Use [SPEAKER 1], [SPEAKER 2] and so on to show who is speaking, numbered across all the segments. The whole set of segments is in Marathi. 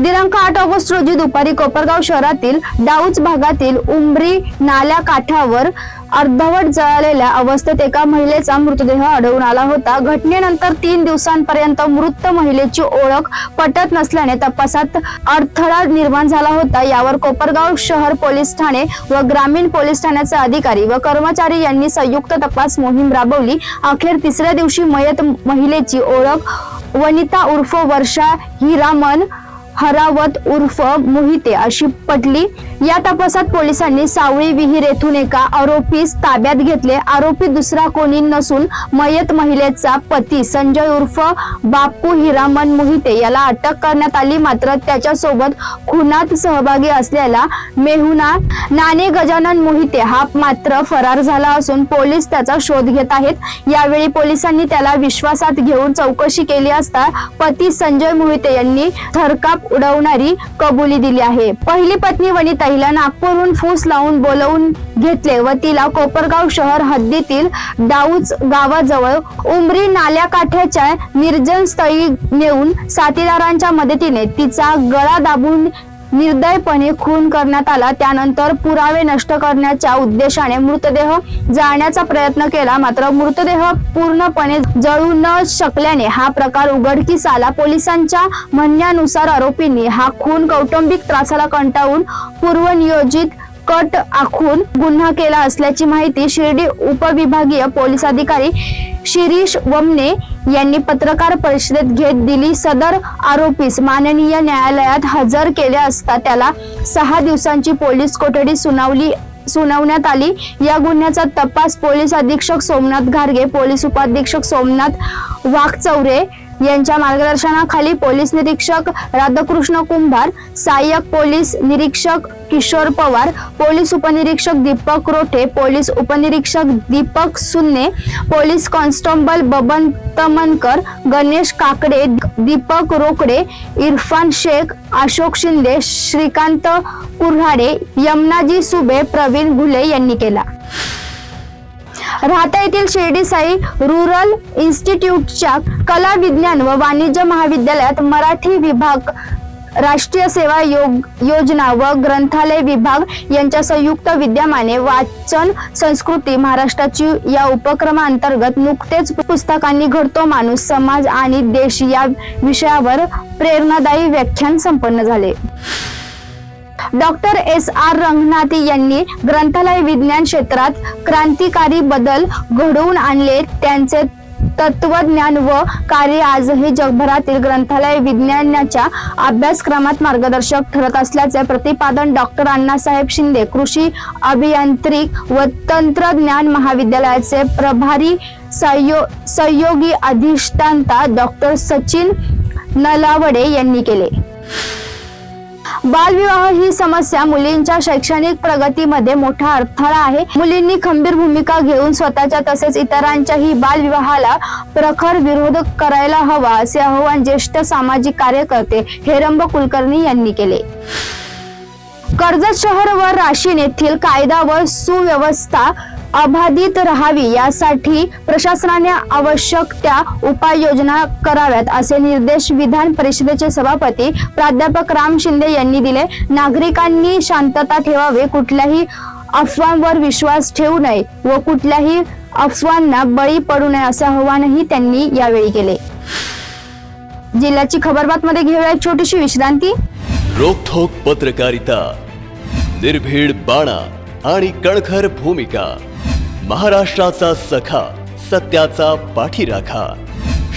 [SPEAKER 1] दिनांक आठ ऑगस्ट रोजी दुपारी कोपरगाव शहरातील डाऊच भागातील उमरी नाल्या काठावर अर्धवट जळालेल्या अवस्थेत एका महिलेचा मृतदेह आढळून आला होता घटनेनंतर तीन दिवसांपर्यंत मृत महिलेची ओळख पटत नसल्याने तपासात अडथळा निर्माण झाला होता यावर कोपरगाव शहर पोलीस ठाणे व ग्रामीण पोलीस ठाण्याचे अधिकारी व कर्मचारी यांनी संयुक्त तपास मोहीम राबवली अखेर तिसऱ्या दिवशी मयत महिलेची ओळख वनिता उर्फ वर्षा हिरामन हरावत उर्फ मोहिते अशी पटली या तपासात पोलिसांनी सावळी विहीर येथून एका आरोपीस ताब्यात घेतले आरोपी दुसरा कोणी नसून मयत महिलेचा पती संजय उर्फ बापू हिरामन मोहिते याला अटक करण्यात आली मात्र त्याच्यासोबत खुनात सहभागी असलेला मेहुना नाणे गजानन मोहिते हा मात्र फरार झाला असून पोलीस त्याचा शोध घेत आहेत यावेळी पोलिसांनी त्याला विश्वासात घेऊन चौकशी केली असता पती संजय मोहिते यांनी थरकाप उडवणारी कबुली दिली आहे पहिली पत्नी हिला नागपूरहून फूस लावून बोलवून घेतले व तिला कोपरगाव शहर हद्दीतील डाऊच गावाजवळ उमरी नाल्याकाठ्याच्या निर्जन स्थळी नेऊन साथीदारांच्या मदतीने तिचा गळा दाबून निर्दयपणे खून करण्यात आला त्यानंतर पुरावे नष्ट करण्याच्या उद्देशाने मृतदेह जाळण्याचा प्रयत्न केला मात्र मृतदेह पूर्णपणे जळू न शकल्याने हा प्रकार उघडकीस आला पोलिसांच्या म्हणण्यानुसार आरोपींनी हा खून कौटुंबिक त्रासाला कंटाळून पूर्वनियोजित कट आखून गुन्हा केला असल्याची माहिती शिर्डी उपविभागीय पोलीस अधिकारी शिरीष वमने यांनी पत्रकार परिषदेत घेत दिली सदर आरोपीस माननीय न्यायालयात हजर केले असता त्याला सहा दिवसांची पोलीस कोठडी सुनावली सुनावण्यात आली या गुन्ह्याचा तपास पोलीस अधीक्षक सोमनाथ घारगे पोलीस उपाधीक्षक सोमनाथ वाघचौरे यांच्या मार्गदर्शनाखाली पोलीस निरीक्षक राधाकृष्ण कुंभार सहाय्यक पोलीस निरीक्षक किशोर पवार पोलीस उपनिरीक्षक दीपक रोठे पोलीस उपनिरीक्षक दीपक सुन्ने पोलीस कॉन्स्टेबल बबन तमनकर गणेश काकडे दीपक रोकडे इरफान शेख अशोक शिंदे श्रीकांत कुऱ्हाडे यमनाजी सुबे प्रवीण घुले यांनी केला राहता येथील शिर्डी साई रुरल इन्स्टिट्यूटच्या कला विज्ञान व वाणिज्य महाविद्यालयात मराठी विभाग राष्ट्रीय सेवा योग योजना व ग्रंथालय विभाग यांच्या संयुक्त विद्यमाने वाचन संस्कृती महाराष्ट्राची या उपक्रमाअंतर्गत नुकतेच पुस्तकांनी घडतो माणूस समाज आणि देश या विषयावर प्रेरणादायी व्याख्यान संपन्न झाले डॉक्टर एस आर रंगनाथी यांनी ग्रंथालय विज्ञान क्षेत्रात क्रांतिकारी बदल घडवून आणले त्यांचे तत्वज्ञान व कार्य आजही जगभरातील ग्रंथालय विज्ञानाच्या अभ्यासक्रमात मार्गदर्शक ठरत असल्याचे प्रतिपादन डॉक्टर अण्णासाहेब शिंदे कृषी अभियांत्रिक व तंत्रज्ञान महाविद्यालयाचे प्रभारी सहयोगी अधिष्ठानता डॉक्टर सचिन नलावडे यांनी केले बालविवाह ही समस्या मुलींच्या शैक्षणिक प्रगतीमध्ये मोठा अडथळा आहे मुलींनी खंबीर भूमिका घेऊन स्वतःच्या तसेच इतरांच्याही बालविवाहाला प्रखर विरोध करायला हवा असे आवाहन ज्येष्ठ सामाजिक कार्यकर्ते हेरंब कुलकर्णी यांनी केले कर्जत शहर व राशीन येथील कायदा व सुव्यवस्था अबाधित राहावी यासाठी प्रशासनाने आवश्यक त्या उपाययोजना कराव्यात असे निर्देश विधान परिषदेचे सभापती प्राध्यापक राम शिंदे यांनी दिले नागरिकांनी शांतता ठेवावी कुठल्याही अफवांवर विश्वास ठेवू नये व कुठल्याही अफवांना बळी पडू नये असे आवाहनही त्यांनी यावेळी केले जिल्ह्याची खबरबात मध्ये घेऊया छोटीशी विश्रांती
[SPEAKER 2] रोखोक पत्रकारिता निर्भीड बाणा आणि कणखर भूमिका महाराष्ट्राचा सखा सत्याचा पाठीराखा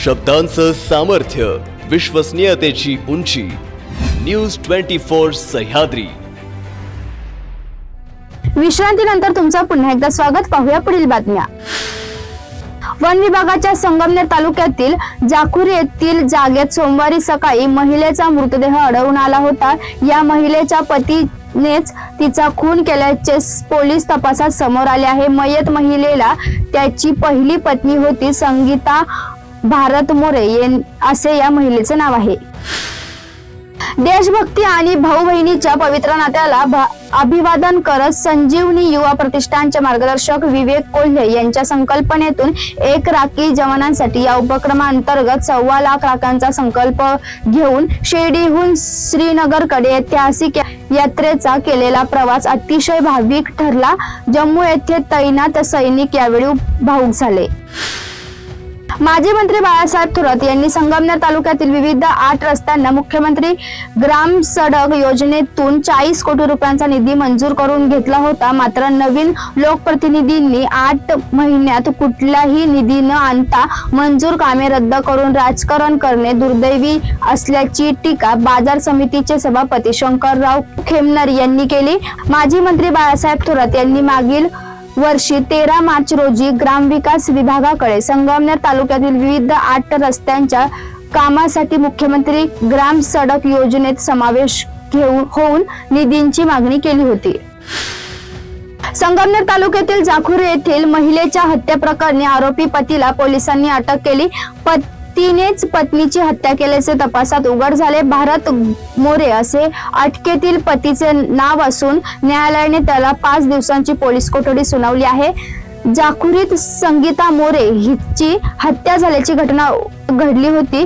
[SPEAKER 2] शब्दांचं सामर्थ्य विश्वसनीयतेची उंची न्यूज ट्वेंटी फोर सह्याद्री
[SPEAKER 1] विश्रांतीनंतर तुमचं पुन्हा एकदा स्वागत पाहूया पुढील बातम्या वन विभागाच्या संगमनेर तालुक्यातील जाखुरी येथील जागेत सोमवारी सकाळी महिलेचा मृतदेह आढळून आला होता या महिलेच्या पती नेच तिचा खून केल्याचे पोलीस तपासात समोर आले आहे मयत महिलेला त्याची पहिली पत्नी होती संगीता भारत मोरे असे या महिलेचे नाव आहे देशभक्ती आणि भाऊ बहिणीच्या पवित्र नात्याला अभिवादन करत संजीवनी युवा प्रतिष्ठानचे मार्गदर्शक विवेक कोल्हे यांच्या संकल्पनेतून एक राखी जवानांसाठी या उपक्रमाअंतर्गत सव्वा लाख राखांचा संकल्प घेऊन शिर्डीहून श्रीनगरकडे ऐतिहासिक यात्रेचा केलेला प्रवास अतिशय भाविक ठरला जम्मू येथे तैनात सैनिक यावेळी भाऊक झाले माजी मंत्री बाळासाहेब थोरात यांनी संगमनेर तालुक्यातील विविध आठ रस्त्यांना मुख्यमंत्री ग्राम सडक योजनेतून चाळीस कोटी रुपयांचा निधी मंजूर करून घेतला होता मात्र नवीन लोकप्रतिनिधींनी आठ महिन्यात कुठल्याही निधी न आणता मंजूर कामे रद्द करून राजकारण करणे दुर्दैवी असल्याची टीका बाजार समितीचे सभापती शंकरराव खेमनर यांनी केली माजी मंत्री बाळासाहेब थोरात यांनी मागील वर्षी तेरा मार्च रोजी ग्राम ग्रामविकास विभागाकडे संगमनेर तालुक्यातील विविध आठ रस्त्यांच्या कामासाठी मुख्यमंत्री ग्राम सडक योजनेत समावेश घेऊन होऊन निधींची मागणी केली होती संगमनेर तालुक्यातील जाखूर येथील महिलेच्या हत्या प्रकरणी आरोपी पतीला पोलिसांनी अटक केली तिनेच पत्नीची हत्या केल्याचे तपासात उघड झाले भारत मोरे असे अटकेतील पतीचे नाव असून न्यायालयाने त्याला पाच दिवसांची पोलीस कोठडी सुनावली आहे जाखुरीत संगीता मोरे हिची हत्या झाल्याची घटना घडली होती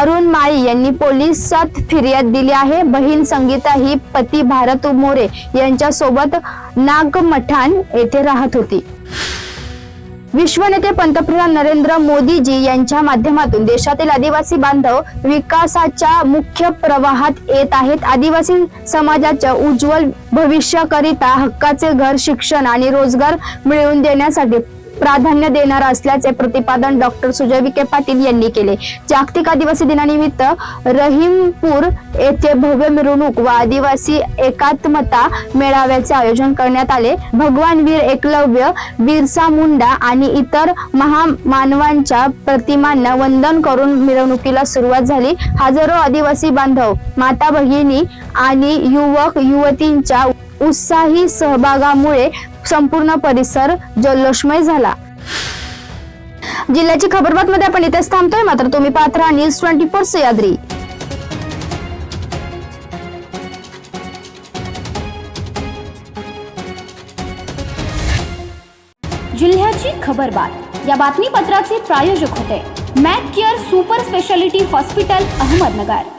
[SPEAKER 1] अरुण माई यांनी पोलिसात फिर्याद दिली आहे बहीण संगीता ही पती भारत मोरे यांच्या सोबत नागमठाण येथे राहत होती विश्वनेते पंतप्रधान नरेंद्र मोदीजी यांच्या माध्यमातून देशातील आदिवासी बांधव विकासाच्या मुख्य प्रवाहात येत आहेत आदिवासी समाजाच्या उज्ज्वल भविष्याकरिता हक्काचे घर शिक्षण आणि रोजगार मिळवून देण्यासाठी प्राधान्य देणार असल्याचे प्रतिपादन डॉक्टर सुजय विखे पाटील यांनी केले जागतिक आदिवासी दिनानिमित्त रहीमपूर येथे भव्य मिरवणूक व आदिवासी एकात्मता मेळाव्याचे आयोजन करण्यात आले भगवान वीर एकलव्य बिरसा मुंडा आणि इतर महामानवांच्या प्रतिमांना वंदन करून मिरवणुकीला सुरुवात झाली हजारो आदिवासी बांधव माता भगिनी आणि युवक युवतींच्या उत्साही सहभागामुळे संपूर्ण परिसर जल्लोषमय झाला जिल्ह्याची खबरबात मध्ये आपण इथेच थांबतोय मात्र तुम्ही पात्र न्यूज ट्वेंटी फोर सह्याद्री जिल्ह्याची बात या बातमीपत्राचे प्रायोजक होते Mac care super speciality hospital Ahmednagar